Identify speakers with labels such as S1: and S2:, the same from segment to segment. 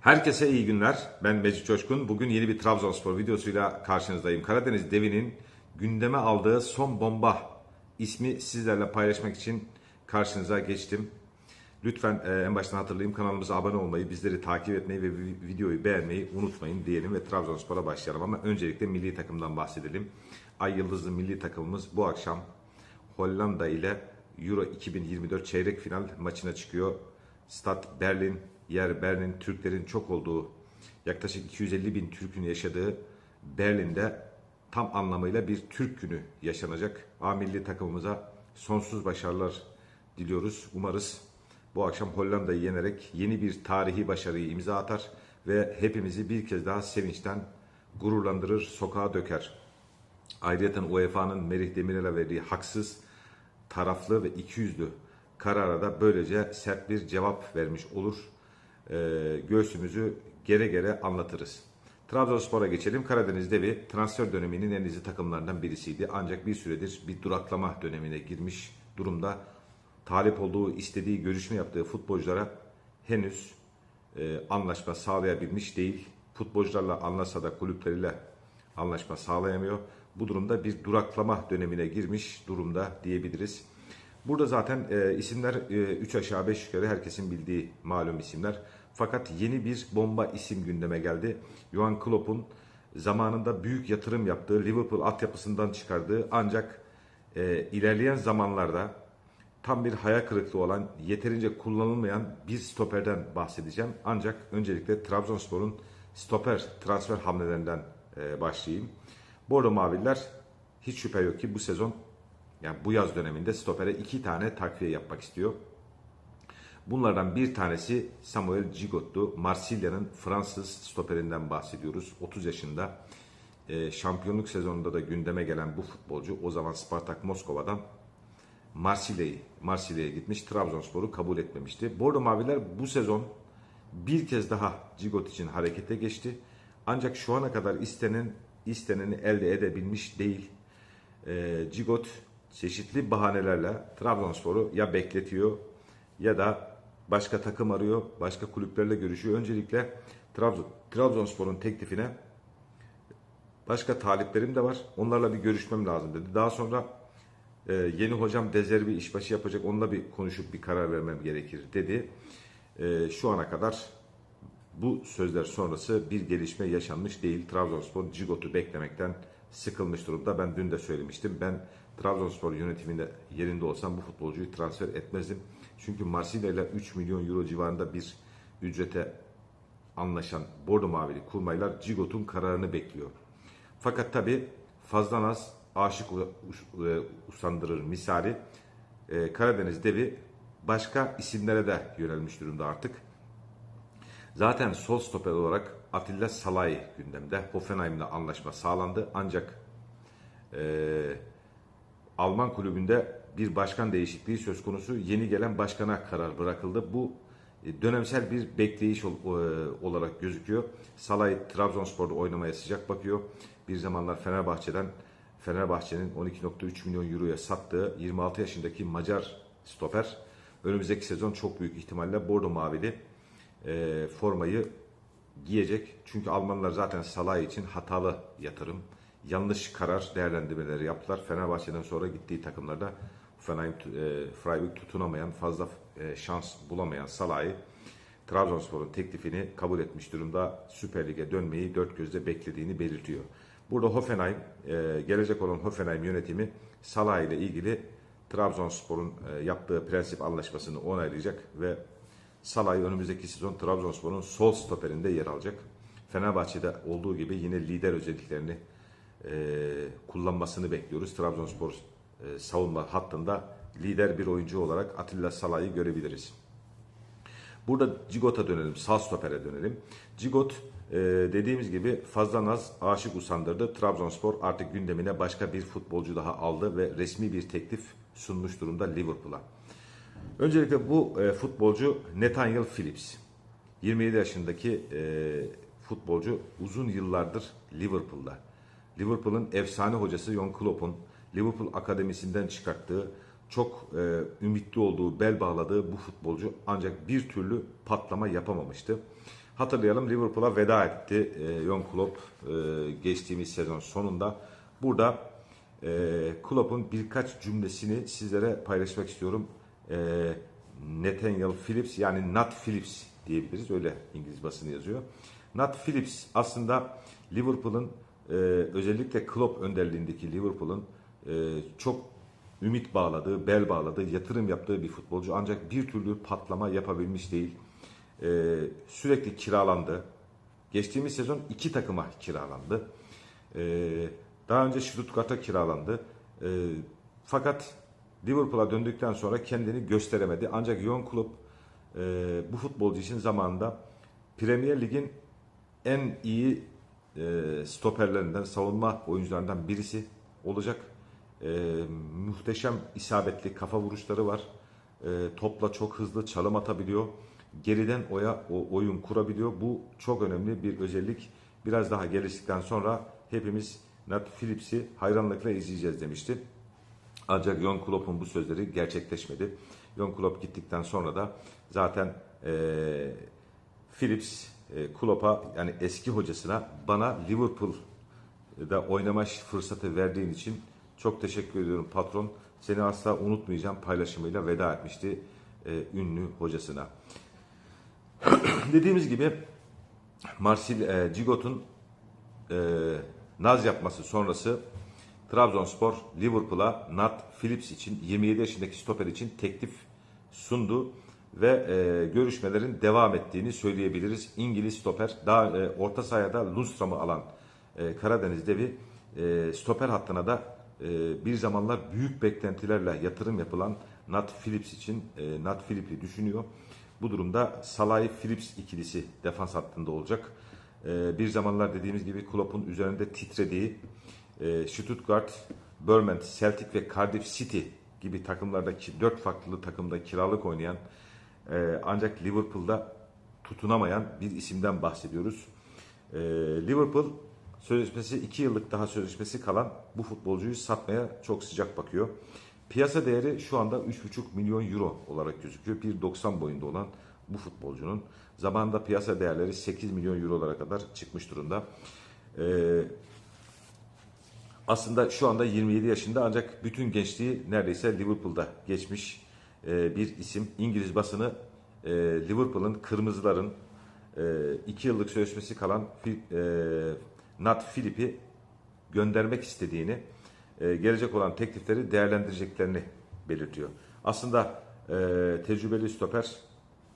S1: Herkese iyi günler. Ben Mecit Coşkun. Bugün yeni bir Trabzonspor videosuyla karşınızdayım. Karadeniz Devi'nin gündeme aldığı son bomba ismi sizlerle paylaşmak için karşınıza geçtim. Lütfen e, en baştan hatırlayayım kanalımıza abone olmayı, bizleri takip etmeyi ve vi- videoyu beğenmeyi unutmayın diyelim ve Trabzonspor'a başlayalım. Ama öncelikle milli takımdan bahsedelim. Ay Yıldızlı milli takımımız bu akşam Hollanda ile Euro 2024 çeyrek final maçına çıkıyor. Stad Berlin, yer Berlin, Türklerin çok olduğu, yaklaşık 250 bin Türk'ün yaşadığı Berlin'de tam anlamıyla bir Türk günü yaşanacak. A milli takımımıza sonsuz başarılar diliyoruz. Umarız bu akşam Hollanda'yı yenerek yeni bir tarihi başarıyı imza atar ve hepimizi bir kez daha sevinçten gururlandırır, sokağa döker. Ayrıca UEFA'nın Merih Demirel'e verdiği haksız, taraflı ve ikiyüzlü karara da böylece sert bir cevap vermiş olur. Ee, göğsümüzü gere gere anlatırız. Trabzonspor'a geçelim. Karadeniz Devi transfer döneminin en izi takımlarından birisiydi. Ancak bir süredir bir duraklama dönemine girmiş durumda. Talip olduğu, istediği, görüşme yaptığı futbolculara henüz e, anlaşma sağlayabilmiş değil. Futbolcularla anlasa da kulüpleriyle anlaşma sağlayamıyor. Bu durumda bir duraklama dönemine girmiş durumda diyebiliriz. Burada zaten e, isimler 3 aşağı 5 yukarı herkesin bildiği malum isimler. Fakat yeni bir bomba isim gündeme geldi. Johan Klopp'un zamanında büyük yatırım yaptığı, Liverpool altyapısından çıkardığı ancak e, ilerleyen zamanlarda tam bir hayal kırıklığı olan, yeterince kullanılmayan bir stoperden bahsedeceğim. Ancak öncelikle Trabzonspor'un stoper transfer hamlelerinden e, başlayayım. Bordo Maviller hiç şüphe yok ki bu sezon yani bu yaz döneminde stopere iki tane takviye yapmak istiyor. Bunlardan bir tanesi Samuel Gigot'tu. Marsilya'nın Fransız stoperinden bahsediyoruz. 30 yaşında. Ee, şampiyonluk sezonunda da gündeme gelen bu futbolcu o zaman Spartak Moskova'dan Marsilya'yı Marsilya'ya gitmiş. Trabzonspor'u kabul etmemişti. Bordo Maviler bu sezon bir kez daha Gigot için harekete geçti. Ancak şu ana kadar istenen isteneni elde edebilmiş değil. E, Gigot çeşitli bahanelerle Trabzonspor'u ya bekletiyor ya da başka takım arıyor, başka kulüplerle görüşüyor. Öncelikle Trabzon, Trabzonspor'un teklifine başka taliplerim de var. Onlarla bir görüşmem lazım dedi. Daha sonra e, yeni hocam Dezerbi işbaşı yapacak. Onunla bir konuşup bir karar vermem gerekir dedi. E, şu ana kadar bu sözler sonrası bir gelişme yaşanmış değil. Trabzonspor Cigot'u beklemekten sıkılmış durumda. Ben dün de söylemiştim. Ben Trabzonspor yönetiminde yerinde olsam bu futbolcuyu transfer etmezdim. Çünkü Marsilya ile 3 milyon euro civarında bir ücrete anlaşan Bordo Mavili kurmaylar Cigot'un kararını bekliyor. Fakat tabi fazla az aşık e, usandırır misali e, Karadeniz devi başka isimlere de yönelmiş durumda artık. Zaten sol stoper olarak Atilla Salay gündemde. Hoffenheim'le anlaşma sağlandı. Ancak eee, Alman kulübünde bir başkan değişikliği söz konusu. Yeni gelen başkana karar bırakıldı. Bu e, dönemsel bir bekleyiş e, olarak gözüküyor. Salay Trabzonspor'da oynamaya sıcak bakıyor. Bir zamanlar Fenerbahçe'den Fenerbahçe'nin 12.3 milyon euroya sattığı 26 yaşındaki Macar stoper önümüzdeki sezon çok büyük ihtimalle Bordo Mavili e, formayı giyecek. Çünkü Almanlar zaten Salah için hatalı yatırım, yanlış karar değerlendirmeleri yaptılar. Fenerbahçe'den sonra gittiği takımlarda e, Freiburg tutunamayan, fazla e, şans bulamayan Salah'ı Trabzonspor'un teklifini kabul etmiş durumda. Süper Lig'e dönmeyi dört gözle beklediğini belirtiyor. Burada Hoffenheim, e, gelecek olan Hoffenheim yönetimi Salah ile ilgili Trabzonspor'un yaptığı prensip anlaşmasını onaylayacak ve Salah'ı önümüzdeki sezon Trabzonspor'un sol stoperinde yer alacak. Fenerbahçe'de olduğu gibi yine lider özelliklerini e, kullanmasını bekliyoruz. Trabzonspor e, savunma hattında lider bir oyuncu olarak Atilla Salah'ı görebiliriz. Burada Cigot'a dönelim, sağ stopere dönelim. Cigot e, dediğimiz gibi fazla naz aşık usandırdı. Trabzonspor artık gündemine başka bir futbolcu daha aldı ve resmi bir teklif sunmuş durumda Liverpool'a. Öncelikle bu e, futbolcu Nathaniel Phillips. 27 yaşındaki e, futbolcu uzun yıllardır Liverpool'da. Liverpool'un efsane hocası Jon Klopp'un Liverpool Akademisi'nden çıkarttığı çok e, ümitli olduğu, bel bağladığı bu futbolcu ancak bir türlü patlama yapamamıştı. Hatırlayalım Liverpool'a veda etti e, Jon Klopp e, geçtiğimiz sezon sonunda. Burada e, Klopp'un birkaç cümlesini sizlere paylaşmak istiyorum. E, Nathaniel Phillips yani Nat Phillips diyebiliriz. Öyle İngiliz basını yazıyor. Nat Phillips aslında Liverpool'un e, özellikle Klopp önderliğindeki Liverpool'un e, çok ümit bağladığı, bel bağladığı, yatırım yaptığı bir futbolcu. Ancak bir türlü patlama yapabilmiş değil. E, sürekli kiralandı. Geçtiğimiz sezon iki takıma kiralandı. E, daha önce Stuttgart'a kiralandı. E, fakat Liverpool'a döndükten sonra kendini gösteremedi. Ancak Jon Klopp e, bu futbolcu için zamanında Premier Lig'in en iyi e, stoperlerinden, savunma oyuncularından birisi olacak. E, muhteşem isabetli kafa vuruşları var. E, topla çok hızlı çalım atabiliyor. Geriden oya o oyun kurabiliyor. Bu çok önemli bir özellik. Biraz daha geliştikten sonra hepimiz Nat Phillips'i hayranlıkla izleyeceğiz demişti. Ancak Jon Klopp'un bu sözleri gerçekleşmedi. Jon Klopp gittikten sonra da zaten e, Phillips e, Klopp'a yani eski hocasına bana Liverpool'da oynama fırsatı verdiğin için çok teşekkür ediyorum patron. Seni asla unutmayacağım paylaşımıyla veda etmişti e, ünlü hocasına. Dediğimiz gibi Marsil e, Cigot'un e, naz yapması sonrası Trabzonspor Liverpool'a Nat Phillips için 27 yaşındaki stoper için teklif sundu ve e, görüşmelerin devam ettiğini söyleyebiliriz. İngiliz stoper daha e, orta sahada Lundstrom'u alan e, Karadeniz devi e, stoper hattına da e, bir zamanlar büyük beklentilerle yatırım yapılan Nat Phillips için e, Nat Phillips'i düşünüyor. Bu durumda Salah'ı Phillips ikilisi defans hattında olacak. E, bir zamanlar dediğimiz gibi Klopp'un üzerinde titrediği e, Stuttgart, Bournemouth, Celtic ve Cardiff City gibi takımlardaki dört farklı takımda kiralık oynayan e, ancak Liverpool'da tutunamayan bir isimden bahsediyoruz. E, Liverpool sözleşmesi 2 yıllık daha sözleşmesi kalan bu futbolcuyu satmaya çok sıcak bakıyor. Piyasa değeri şu anda 3,5 milyon euro olarak gözüküyor. 1.90 boyunda olan bu futbolcunun zamanında piyasa değerleri 8 milyon eurolara kadar çıkmış durumda. Ee, aslında şu anda 27 yaşında ancak bütün gençliği neredeyse Liverpool'da geçmiş e, bir isim. İngiliz basını e, Liverpool'un kırmızıların 2 yıllık sözleşmesi kalan e, Nat Phillips'i göndermek istediğini, e, gelecek olan teklifleri değerlendireceklerini belirtiyor. Aslında e, tecrübeli stoper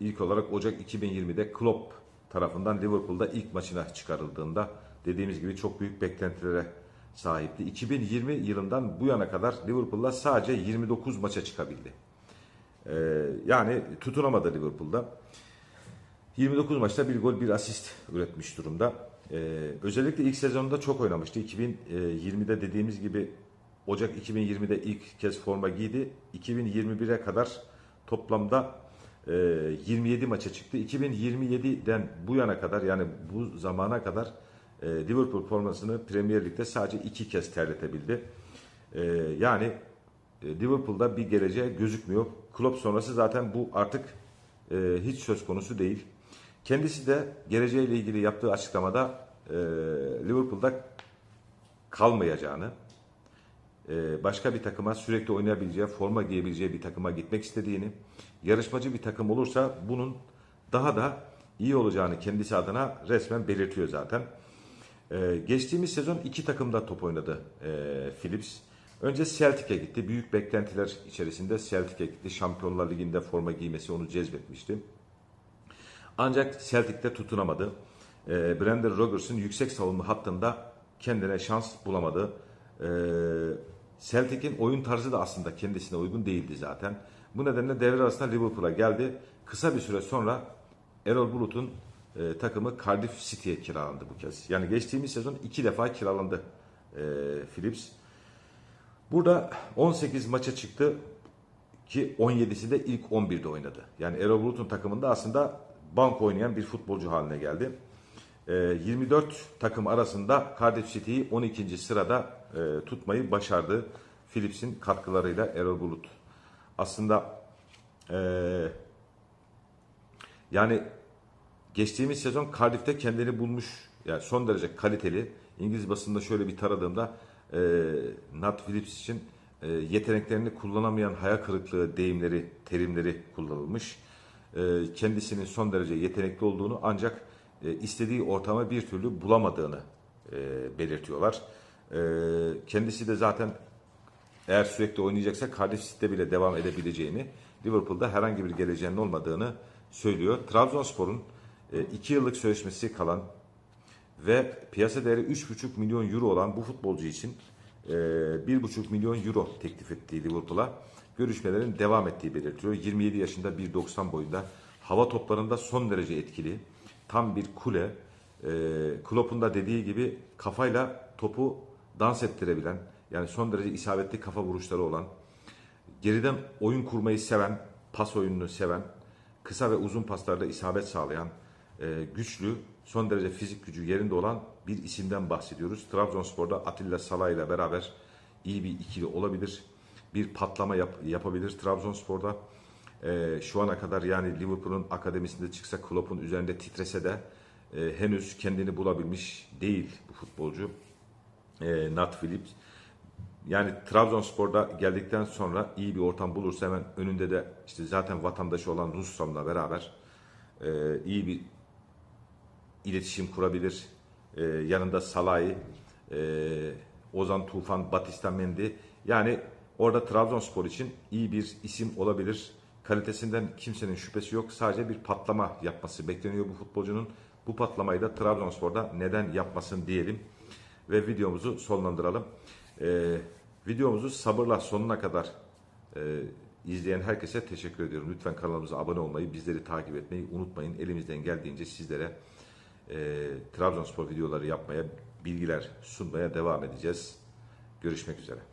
S1: ilk olarak Ocak 2020'de Klopp tarafından Liverpool'da ilk maçına çıkarıldığında dediğimiz gibi çok büyük beklentilere sahipti. 2020 yılından bu yana kadar Liverpool'la sadece 29 maça çıkabildi. E, yani tutunamadı Liverpool'da. 29 maçta bir gol bir asist üretmiş durumda. Ee, özellikle ilk sezonda çok oynamıştı. 2020'de dediğimiz gibi Ocak 2020'de ilk kez forma giydi. 2021'e kadar toplamda e, 27 maça çıktı. 2027'den bu yana kadar yani bu zamana kadar e, Liverpool formasını Premier Lig'de sadece iki kez terletebildi. E, yani e, Liverpool'da bir geleceğe gözükmüyor. Klopp sonrası zaten bu artık e, hiç söz konusu değil. Kendisi de geleceğiyle ilgili yaptığı açıklamada e, Liverpool'da kalmayacağını, e, başka bir takıma sürekli oynayabileceği, forma giyebileceği bir takıma gitmek istediğini, yarışmacı bir takım olursa bunun daha da iyi olacağını kendisi adına resmen belirtiyor zaten. E, geçtiğimiz sezon iki takımda top oynadı e, Phillips. Önce Celtic'e gitti. Büyük beklentiler içerisinde Celtic'e gitti. Şampiyonlar Ligi'nde forma giymesi onu cezbetmişti. Ancak Celtic'te tutunamadı. E, Brendan Rodgers'ın yüksek savunma hattında kendine şans bulamadı. E, Celtic'in oyun tarzı da aslında kendisine uygun değildi zaten. Bu nedenle devre arasında Liverpool'a geldi. Kısa bir süre sonra Erol Bulut'un e, takımı Cardiff City'ye kiralandı bu kez. Yani geçtiğimiz sezon iki defa kiralandı e, Phillips. Burada 18 maça çıktı ki 17'si de ilk 11'de oynadı. Yani Erol Bulut'un takımında aslında bank oynayan bir futbolcu haline geldi. E, 24 takım arasında Cardiff City'yi 12. sırada e, tutmayı başardı. Phillips'in katkılarıyla Erol Bulut. Aslında e, yani Geçtiğimiz sezon Cardiff'te kendini bulmuş, yani son derece kaliteli. İngiliz basında şöyle bir taradığımda e, Nat Phillips için e, yeteneklerini kullanamayan hayal kırıklığı deyimleri, terimleri kullanılmış. E, kendisinin son derece yetenekli olduğunu ancak e, istediği ortamı bir türlü bulamadığını e, belirtiyorlar. E, kendisi de zaten eğer sürekli oynayacaksa Cardiff City'de bile devam edebileceğini, Liverpool'da herhangi bir geleceğinin olmadığını söylüyor. Trabzonspor'un 2 yıllık sözleşmesi kalan ve piyasa değeri 3,5 milyon euro olan bu futbolcu için e, 1,5 milyon euro teklif ettiği Liverpool'a görüşmelerin devam ettiği belirtiliyor. 27 yaşında 1.90 boyunda hava toplarında son derece etkili. Tam bir kule. E, Klopp'un da dediği gibi kafayla topu dans ettirebilen yani son derece isabetli kafa vuruşları olan geriden oyun kurmayı seven, pas oyununu seven, kısa ve uzun paslarda isabet sağlayan, e, güçlü, son derece fizik gücü yerinde olan bir isimden bahsediyoruz. Trabzonspor'da Atilla Sala ile beraber iyi bir ikili olabilir. Bir patlama yap- yapabilir Trabzonspor'da. E, şu ana kadar yani Liverpool'un akademisinde çıksa Klopp'un üzerinde titrese de e, henüz kendini bulabilmiş değil bu futbolcu. E, Nat Phillips. Yani Trabzonspor'da geldikten sonra iyi bir ortam bulursa hemen önünde de işte zaten vatandaşı olan Russam'la beraber e, iyi bir iletişim kurabilir. E, yanında Salah'ı, e, Ozan Tufan, Batista Mendy. Yani orada Trabzonspor için iyi bir isim olabilir. Kalitesinden kimsenin şüphesi yok. Sadece bir patlama yapması bekleniyor bu futbolcunun. Bu patlamayı da Trabzonspor'da neden yapmasın diyelim. Ve videomuzu sonlandıralım. E, videomuzu sabırla sonuna kadar e, izleyen herkese teşekkür ediyorum. Lütfen kanalımıza abone olmayı, bizleri takip etmeyi unutmayın. Elimizden geldiğince sizlere e, Trabzonspor videoları yapmaya, bilgiler sunmaya devam edeceğiz. Görüşmek üzere.